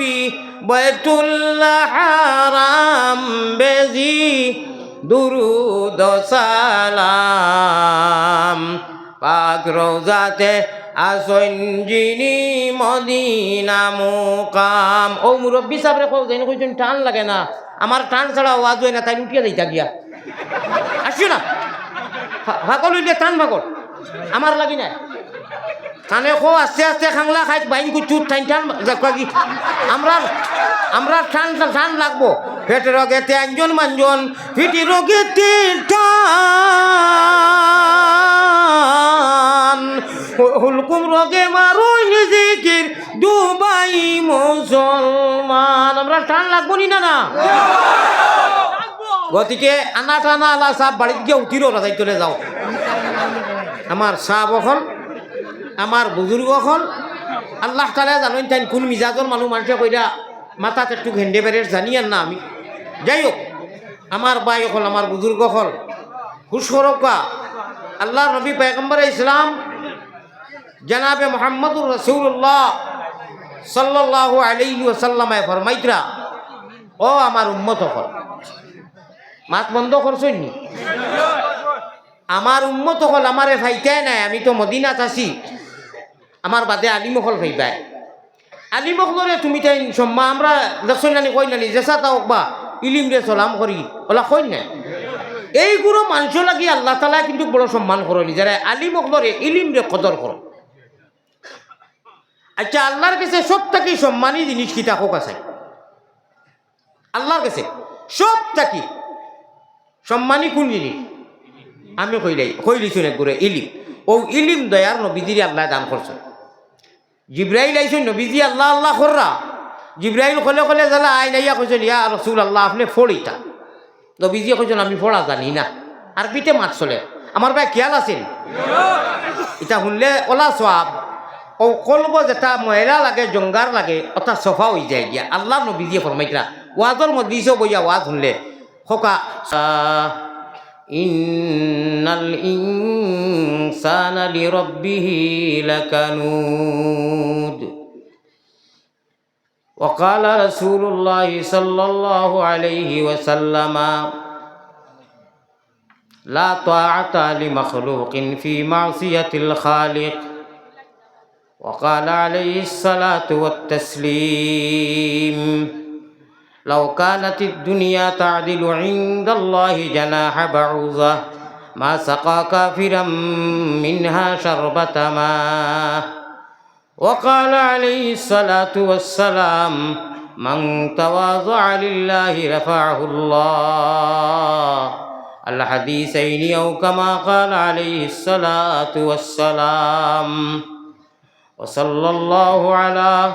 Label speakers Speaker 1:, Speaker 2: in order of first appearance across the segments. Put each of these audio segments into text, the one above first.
Speaker 1: নবী বয়তুল্লাহ হারাম বেজি, দুরুদ সালাম। পাক রোজাতে আসন মদিনা মুকাম। ও মুরব্বী সাহেব কো যেন কইছেন টান লাগে না। আমার টান ছাড়া আওয়াজ হয় না, তাই উঠিয়া যাইতা গিয়া। আসিও না। ভাগল টান ভাগল। আমার লাগি নাই। কানে খো আস্তে আস্তে খাংলা খাই বাইন টাইন টান যাকা কি আমরা আমরা টান টান লাগবো পেট রোগে তেঞ্জন মাঞ্জন ফিটি রোগে টান হুলকুম রোগে মারুই নিজেকির দুবাই মুসলমান আমরা টান লাগবো নি না না গতিকে আনা টানা আলা সাপ বাড়িতে গিয়ে উঠিরও রাজাই চলে যাও আমার সাহ অকল আমার বুজুর্গ অকল আল্লাহ তালা জানেন তাই কোন মিজাজর মানুষ মানুষে কইরা, মাথাত একটু ঘেন্ডে বেড়ে জানি আর না আমি। যাই হোক আমার বাই অকল আমার বুজুর্গ অকল হুশ করকা আল্লাহ নবী পেগম্বর ইসলাম জনাবে মোহাম্মদুর রসুল্লাহ সাল্লাহ আলাইহি ওসাল্লামায় ফরমাইতরা, ও আমার উম্মত অকল মাত বন্ধ করছই নি? আমার উন্মত হল, আমারে ফাইতাই নাই, আমি তো মদিনাত আছি। আমার বাদে আলিমহল ফাইবাই আলিমহলরে তুমি তাই সম্মা আমরা দেখছই নানি কই নানি জেসা তাওক বা, ইলিম রে সলাম করি ওলা কই নাই? এইগুলো মানুষ লাগি আল্লাহ তালা কিন্তু বড় সম্মান করনি যারা আলিমহলরে ইলিম রে কদর করো আচ্ছা আল্লাহর কাছে সব থাকি সম্মানী জিনিস কি থাকুক আছে? আল্লাহর কাছে সব থাকি সম্মানী কোন জিনিস? আমি কইলাই কইলিছুন একগুড়ে ইলিম। ও ইলিম দয়ার নবীজির আল্লাহ দান করছেন জিব্রাইল আইসুন নবীজি আল্লাহ আল্লাহ কররা জিব্রাইল কলে কলে জ্বালা আইন আইয়া কইছেন, ইয়া রসুল আল্লাহ আপনি ফড়িতা নবীজি কইছেন, আমি ফড়া জানি না। আর পিঠে মাত চলে। আমার ভাই খেয়াল আছিল এটা শুনলে ওলা সোয়াব। ও কলব যেটা ময়লা লাগে জঙ্গার লাগে অর্থাৎ সফা হয়ে যায় গিয়া। আল্লাহ নবীজিয়ে ফরমাইতরা ওয়াজর মধ্যে বইয়া ওয়াজ শুনলে। খোকা إن الإنسان لربه لكنود. وقال رسول الله صلى الله عليه وسلم لا طاعة لمخلوق في معصية الخالق. وقال عليه الصلاة والتسليم. لو كانت الدنيا تعدل عند الله جناح بعوضة ما سقى كافرا منها شربة ماء. وقال عليه الصلاة والسلام من تواضع لله رفعه الله. الحديثين أو كما قال عليه الصلاة والسلام. وصلى الله على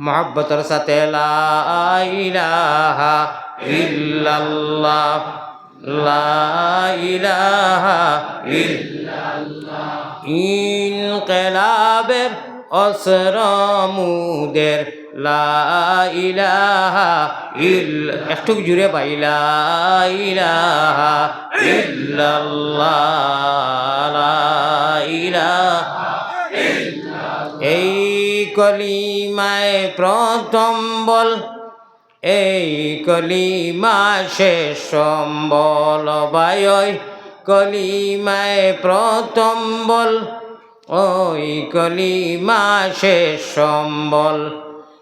Speaker 1: মহাব্বতর সাথে লাইলাহা ইল্লাল্লাহ লাইলাহা ইল্লাল্লাহ। ইনকেলাবের অসরমুদের লাইলাহা ইল একটু জুড়ে পাইলা লাইলাহা ইল্লাল্লাহ কলিমায় প্রথম বল, এই কলিমা শেষ সম্বল। বায় কলিমায় প্রথম বল, ওই কলিমা শেষ সম্বল।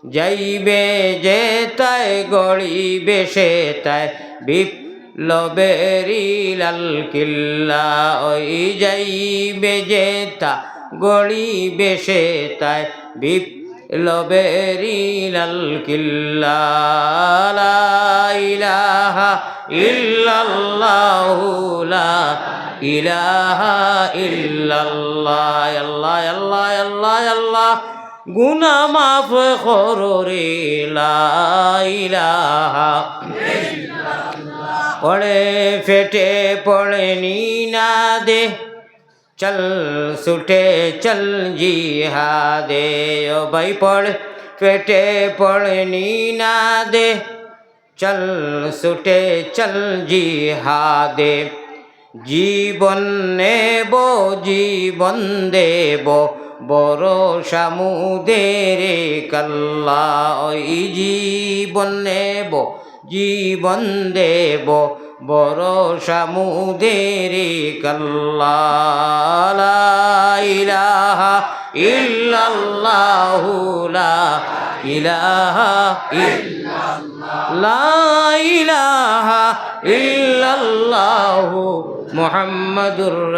Speaker 1: যাইবে যে তাই, গড়িবে সে তাই বিপ্লবেরি লাল কিল্লা। ওই যাইবে যে তা গড়িবে সে তাই বিপ্লবেরি লাল কিল্লা ইলাহা ইল্লাল্লাহু, লা ইলাহা ইল্লাল্লাহ, আল্লাহ আল্লাহ আল্লাহ আল্লাহ। গুনা মাফ করো রে, লা ইলাহা। পড়ে ফেটে পড়ে নি না দে। চল সুটে চল জিহাদে ও ভাই পড় পেটে পড়ে নি দে চল সুটে চল জিহাদে জীবন নেব জীবন দেব বড় সমুদের কল্লা ওই জীবন নেব জীবন দেব বড় সমুদের ইলাহা ইল্লাল্লাহু, লা ইলাহা লা ইলাহা ইল্লাল্লাহু মুহাম্মাদুর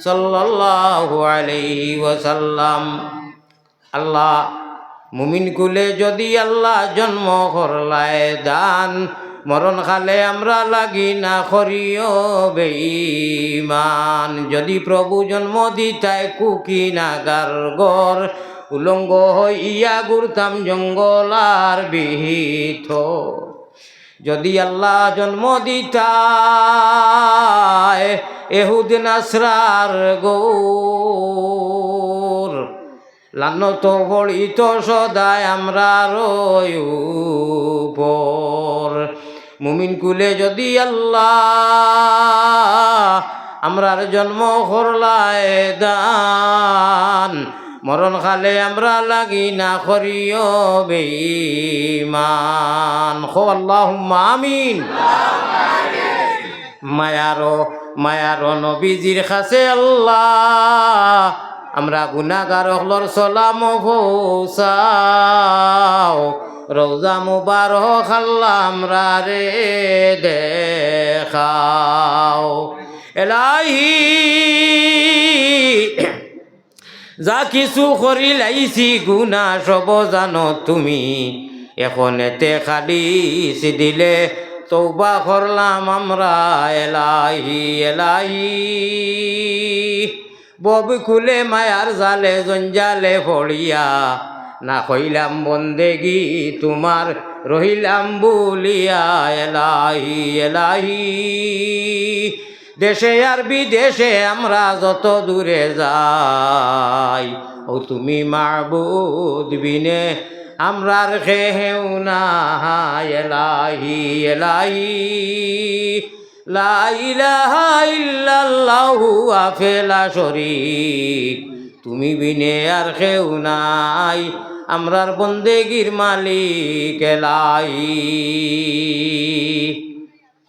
Speaker 1: সাল্লাল্লাহু আলাইহি আল্লাহ মুমিন কুলে যদি আল্লাহ জন্ম করলায় দান মরণ খালে আমরা লাগি না করিও বেঈমান। যদি প্রভু জন্ম দিতায় কুকি নাগার গর উলঙ্গ হইয়া ঘুরতাম জঙ্গল আর বিহিত। যদি আল্লাহ জন্ম দিতায় এহুদ নাসরার গৌর, লানত বড়িত সদায় আমরা রয়ুপর মুমিন কুলে যদি আল্লাহ আমরার জন্ম করলায় দান, মরণ খালে আমরা লাগি না করিও বেঈমান। খো আল্লাহ আমিন। মায়ারো মায়ারো নবীজির কাছে আল্লাহ আমরা গুনাগার হলর সলাম ভৌসাও রৌজা মুবার খাল্লা আমরা রে দেখাও। এলাহি, যা কিছু করি লাইছি গুনা সব জানো তুমি। এখন এতে খালিস দিলে তৌবা করলাম আমরা। এলাহি এলাহি, বব খুলে মায়ার জালে জঞ্জালে ফড়িয়া না কইলাম বন্দেগি তোমার রহিলাম বলিয়া এলাহি এলাহি দেশে আর বিদেশে আমরা যত দূরে যাই, ও তুমি মাবুদ বিনে আমরার খেহেউ না এলাহি এলাহি লা ইলাহা ইল্লাল্লাহু আফেলা শরীক, তুমি বিনে আর কেউ নাই আমরার বন্দেগির মালিক এলাহি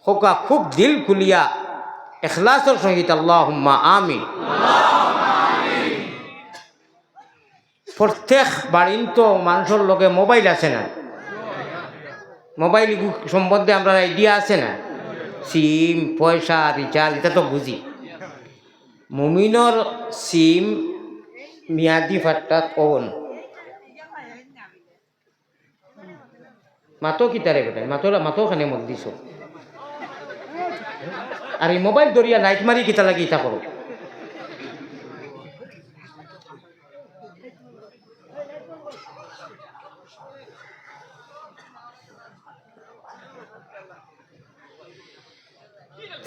Speaker 1: খোকা খুব দিল খুলিয়া এখলাসর সহিত আল্লাহুম্মা আমিন। প্রত্যেক বাড়িন তো মানুষের লগে মোবাইল আছে না? মোবাইল সম্বন্ধে আমরা আইডিয়া আছে না? সিম, পয়সা, রিচার্জ, এটা তো বুঝি। মুমিনর সিম, মিয়াদি ফাট্টা কন মাতো কিতারে বেটাই মাতো মাতো খানে মত দিছ। আর এই মোবাইল দরিয়া লাইট মারি কিতা লাগি ইটা করো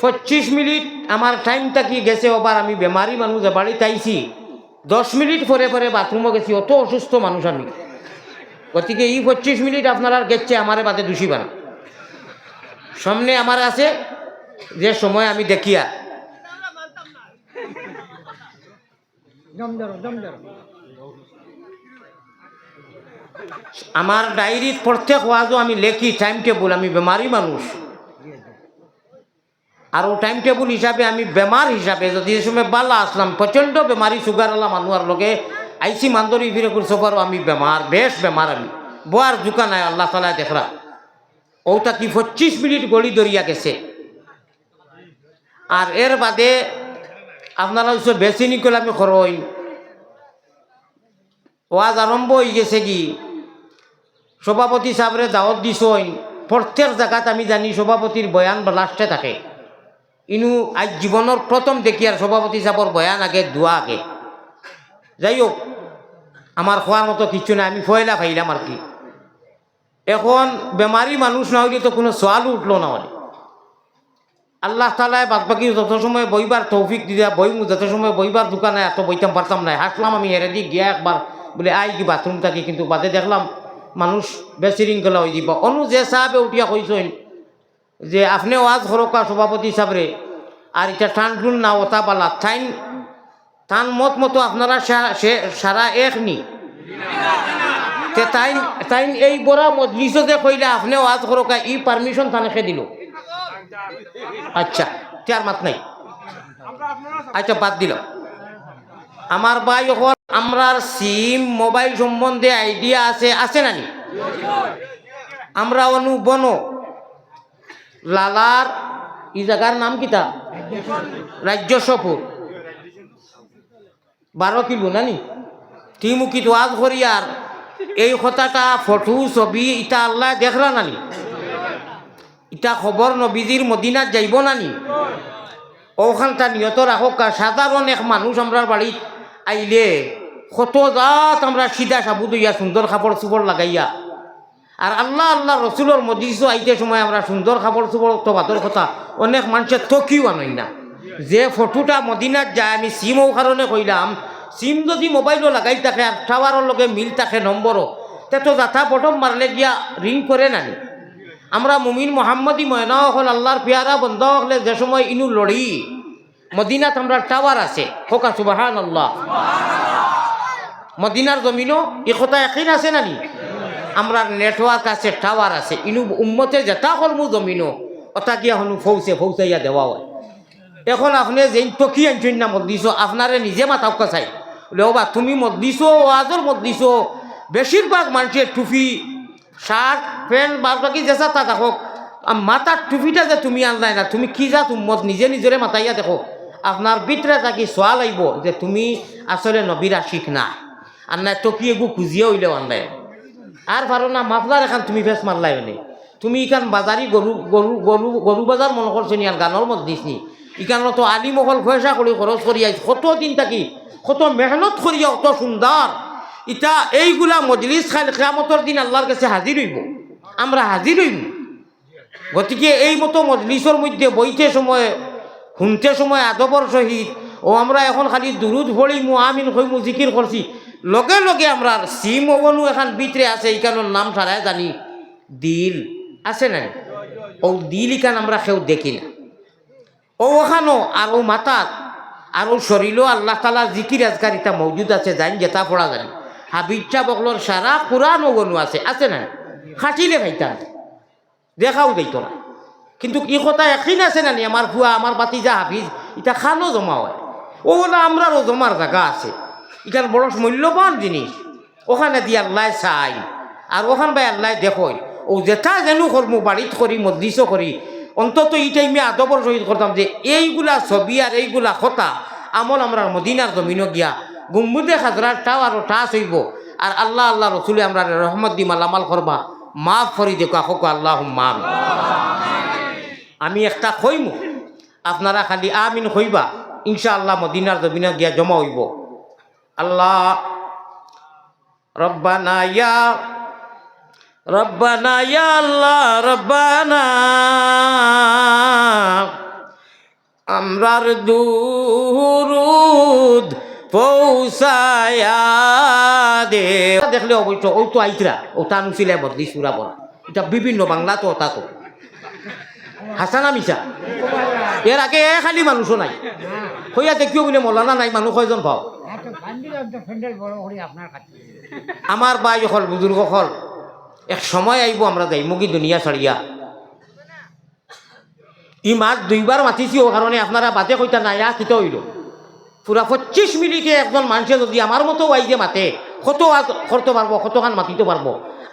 Speaker 1: পঁচিশ মিনিট আমার টাইমটা কি গেছে ওবার আমি বেমারি মানুষ বাড়িতে আইছি দশ মিনিট পরে পরে বাথরুমও গেছি, অত অসুস্থ মানুষ আমি। গতিকে এই পঁচিশ মিনিট আপনারা গেছে আমারে বাদে দোষী বানা। সামনে আমার আছে যে সময় আমি দেখিয়া আমার ডায়েরির প্রত্যেক ওয়াজও আমি লেখি টাইম টেবল আমি বেমারি মানুষ। আর ও টাইম টেবল হিসাবে আমি বেমার হিসাবে যদি সময় বালা আসলাম প্রচণ্ড বেমারি সুগার আলা মানুষের লগে আইসি মান্দরি ফিরে করছে পারো আমি বেমার, বেশ বেমার আমি। বোয়ার জুকা নাই, আল্লাহ তালা দেখরা। ওটা কি পঁচিশ মিনিট গড়ি দরিয়া গেছে। আর এর বাদে আপনারা হচ্ছে বেশি নিকল আমি খরই ওয়াজ আরম্ভ হয়ে গেছে কি? সভাপতি সাহেবরে দাওয়াত দিছই প্রত্যেক জায়গাত আমি জানি সভাপতির বয়ান বা লাস্টে থাকে। ইনু আজ জীবনের প্রথম দেখি আর সভাপতি সাহেবর বয়ান আগে দোয়া আগে। যাই হোক আমার খোয়ার মতো কিছু না আমি ফয়লা ফাইলাম আর কি। এখন বেমারি মানুষ না হইলে তো কোনো সোয়ালও উঠল না মানে আল্লাহ তালায় বাদ বাকি যত সময় বইবার তৌফিক দিয়া বই যত সময় বইবার দোকানে এত বইতাম পারতাম না হাসলাম আমি হেরে দিয়ে গিয়া একবার বলে, আই কি বাথরুম থাকি কিন্তু বাদে দেখলাম মানুষ বেশৃঙ্খলা হয়ে যাব। অনু যে সাহাবে উঠিয়া কইছেন যে, আপনি ওয়াজ সরকা সভাপতি হিসাবে আর এটা টান টুন না ওতা পালা তাইন তান মত মতো আপনারা সারা এক নি। তে তাইন তাইন এই বড়া মজলিসতে কইলে, আপনি ওয়াজ সরকা ই পারমিশন তানেকে দিল? আচ্ছা তার মাত নাই। আচ্ছা বাদ দিল। আমার ভাই হল আমরার সিম, মোবাইল সম্বন্ধে আইডিয়া আছে আছে নানি আমরা অনু বন, লালার, ই জায়গার নাম কিতা? রাজ্য সফর বারো কিলো নানি? তিমুখী ওয়াজ করিয়ার এই কথাটা ফটো, ছবি, ইটা আল্লাহ দেখলা নানি। ইটা খবর নবীজির মদিনাত যাইব নানি। ওখানটা নিয়ত রাখক সাধারণ এক মানুষ আমরা বাড়িত আইলে কত জাত আমরা সিধা সাবু দইয়া সুন্দর কাপড় চুপড় লাগাইয়া। আর আল্লাহ আল্লাহ রসুলোর মদিস আইতে সময় আমরা সুন্দর কাপড় চুপড় তো বাদর কথা। অনেক মানুষের থকিও আনই না যে ফটোটা মদিনাত যায়, আমি সিমও কারণে কইলাম সিম যদি মোবাইলও লাগাই থাকে আর টাওয়ারের লগে মিল থাকে নম্বরও তে তো যাথা বটম মারলে গিয়া রিং করে নানি। আমরা মুমিন মোহাম্মদী ময়না হল আল্লাহর পেয়ারা বন্ধ হলে যে সময় ইনু লড়ি। মদিনাত আমরা টাওয়ার আছে। হোকা সুবাহান আল্লাহ মদিনার জমিনও এ কথা একই আছে নানি। আমরা নেটওয়ার্ক আছে টাওয়ার আছে। ইনু উম্মতে যেটা কর্ম জমিনও। অতা গিয়া হনু ফৌসে ফৌসাইয়া দেওয়া হয়। এখন আপনি যে টকি আনছেন না মত দিছ আপনারে নিজে মাথাও কাছাই বলে ও বা তুমি মত দিছ ওয়াজর মত দিছ বেশিরভাগ মানুষের টুপি শার্ট প্যান্ট বাদ বাকি যেসা তা আর মাথার টুপিটা যে তুমি আনলাই না, তুমি কি যা মত নিজে নিজরে মাথাইয়া দেখো। আপনার ভিতরে থাকি সোয়া লাগব যে তুমি আসলে নবীর আশিক না। আর না টকি এগু খুঁজিয়ে হইলেও আনলাই আর পারো না মাফলার এখন তুমি ফেস মারলাই মানে। তুমি ইখান বাজারি গরু গরু গরু গরু বাজার মনে করছ নি আর গানের মত দিস নি। ইখানো তো আলি মহল পয়সা করে, খরচ করি আইস কত দিন থাকি, কত মেহনত করিয়া অত সুন্দর। ইটা এইগুলা মজলিস খাইল কেয়ামতর দিন আল্লাহর কাছে হাজির হইব। আমরা হাজির হইব গতিকে এই মতো মজলিসের মধ্যে বইতে সময়, শুনতে সময় আদবর সহিত ও আমরা এখন খালি দুরুদ ভরি মু আমিন হইমু জিকির করছি লগে লগে আমরা সিম ওগনু এখন ভিতরে আছে ইকানোর নাম ছাড়াই জানি। দিল আছে না ও দিল ইকান আমরা কেউ দেখি না। ও ওখানো, আর ও মাতাত আর ও শরীরও আল্লাহ তালা জিকির ইটা মজুদ আছে জানি যেটা পড়া জানি হাবিজা বকলর সারা কোরআন ওগনু আছে আছে না? খাটিলে ভাইতা দেখাও দেইত না কিন্তু ই কথা একদিন আছে নানি আমার ফুয়া আমার বাতিজা হাফিজ এটা খানো জমা হয়। ও বলে আমরারও জমার জায়গা আছে। এখানে বড় মূল্যবান জিনিস। ওখানে দিয়ে আল্লাহ চাই। আর ওখান ভাই আল্লাহ দেখই। ও যেটা যেন করমু, বাড়িত করি মসজিদও করি অন্তত এই টাইমে আদবর সহিত করতাম যে এইগুলা ছবি আর এইগুলা কথা আমল আমরা মদিনার জমিন গিয়া। গুম্বুদে খাজরার টাও আর টাচ হইব আর আল্লাহ আল্লাহ রসুলে আমরা রহমত দি মালামাল করবা মাফ করি দেখো আখো আল্লাহ মাম আমি একটা খইমু। আপনারা খালি আমিন হইবা ইনশাআল্লাহ মদিনার জমিনে গিয়া জমা হইব। আল্লাহ, রব্বানা ইয়া রব্বানা ইয়া আল্লাহ রব্বানা। আমরার দুরুদ পৌঁছায়া দে। দেখলে অবশ্য ও তো আইতরা ও তানুছিলে বদলি সুরা বলা। এটা বিভিন্ন বাংলা তো ওটা তো। হাসানা মিশা এর আগে এ খালি মানুষও নাই। হইয়া দেখিও বলে মলানা নাই মানুষ কয়জন পাও?
Speaker 2: কাছে।
Speaker 1: আমার বাই হল বুজুর্গ হল। এক সময় আইব, আমরা যাই মুগি দুনিয়া ছাড়িয়া। ই মাছ দুইবার মাতিছি, ও কারণে আপনারা বাদে কইতা নাই, আ কিতা হইল? পুরা পঁচিশ মিনিটে একজন মানুষে যদি আমার মতো যে মাতে, কত করতে পারব কতখান মাতিতে পারব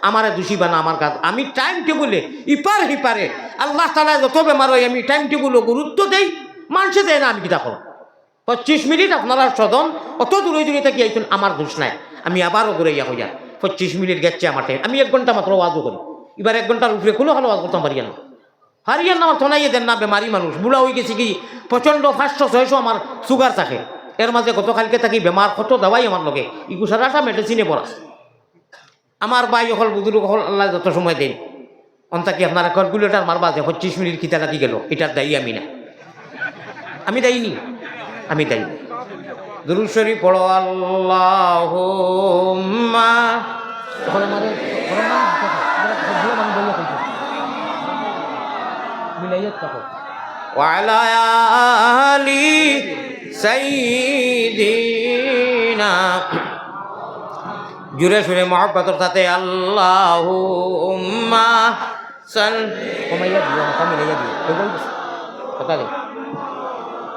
Speaker 1: আমারে দোষী বানা আমার কাজ। আমি টাইম টেবুলে ইপার হিপারে আল্লাহ তালা যত বেমার হয়, আমি টাইম টেবুলও গুরুত্ব দেই মানুষে দেয় না আমি কিতা করো পঁচিশ মিনিট আপনারা সদন অত দূরে দূরে থেকে আইছেন আমার দোষ নাই। আমি আবারও দূরে ইয়া হইয়া। পঁচিশ মিনিট গেছে আমার টাইম আমি এক ঘণ্টা মাত্র ওয়াজও করি। এবার এক ঘণ্টার উপরে কোনো ভালো ওয়াজ করতাম পারি না। হারিয়ান আমার থনাইয়ে দেন না, বেমারি মানুষ। বুড়া হয়ে গেছে কি, প্রচণ্ড পাঁচশো, ছয়শো আমার সুগার থাকে। এর মাঝে গতকালকে থাকি বেমার কত দাওয়াই আমার লোকে। ইগু সারাটা মেডিসিনে পড়া আমার ভাই হল বুজুর্গ হল আল্লাহ যত সময় দেন। অন্তাকি আপনারা ক্যালকুলেটার মারবা যে পঁচিশ মিনিট খিতা লাগি গেল। এটার দায়ী আমি না। আমি দায়ী নি আমি দায়ী দুরুশরি পড়ো আল্লাহ আলি সাইদিনা জুড়ে শুনে মহাপাতর সাথে আল্লাহ কমাইয়া দিও কমাইয়া দিও। কথা দে।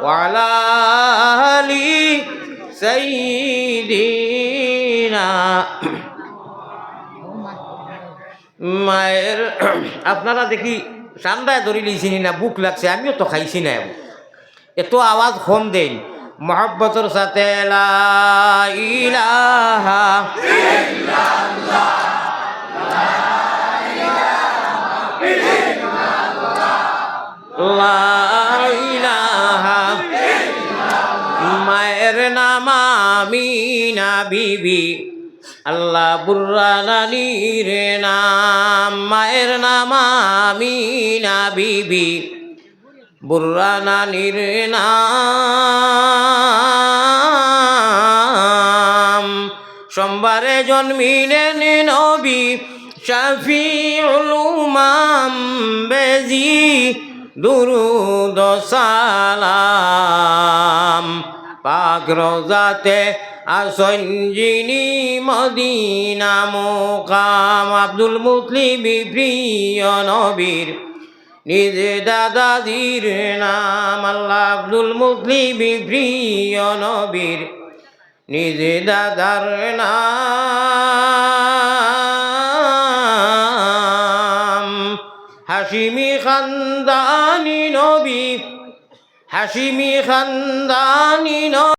Speaker 1: ওয়ালা সাইয়্যিদিনা মায়ের, আপনারা দেখি ঠান্ডায় ধরি লিছিনি না, বুক লাগছে, আমিও তো খাইছি না। এত আওয়াজ কম দেন। মহব্বতর সাথে ইলাহা লা মায়ের নাম আমিনা বিবি আল্লাহ বুর্রানির নাম, মায়ের নাম আমিনা বিবি বুর্রানানির নাম, সোমবারে জন্মিলেন নবী শফিউল উমাম বেজি, দুরুদ সালাম। পাক রোজাতে মদিনা মোকাম। আব্দুল মুতলিবি প্রিয় নবীর নিজে দাদাজির নাম। আল্লাহ আব্দুল মুতলিবি প্রিয় নবীর নিজে দাদার নাম। হাসিমি খানদানি নবী হাসিমি খানদানি নবী।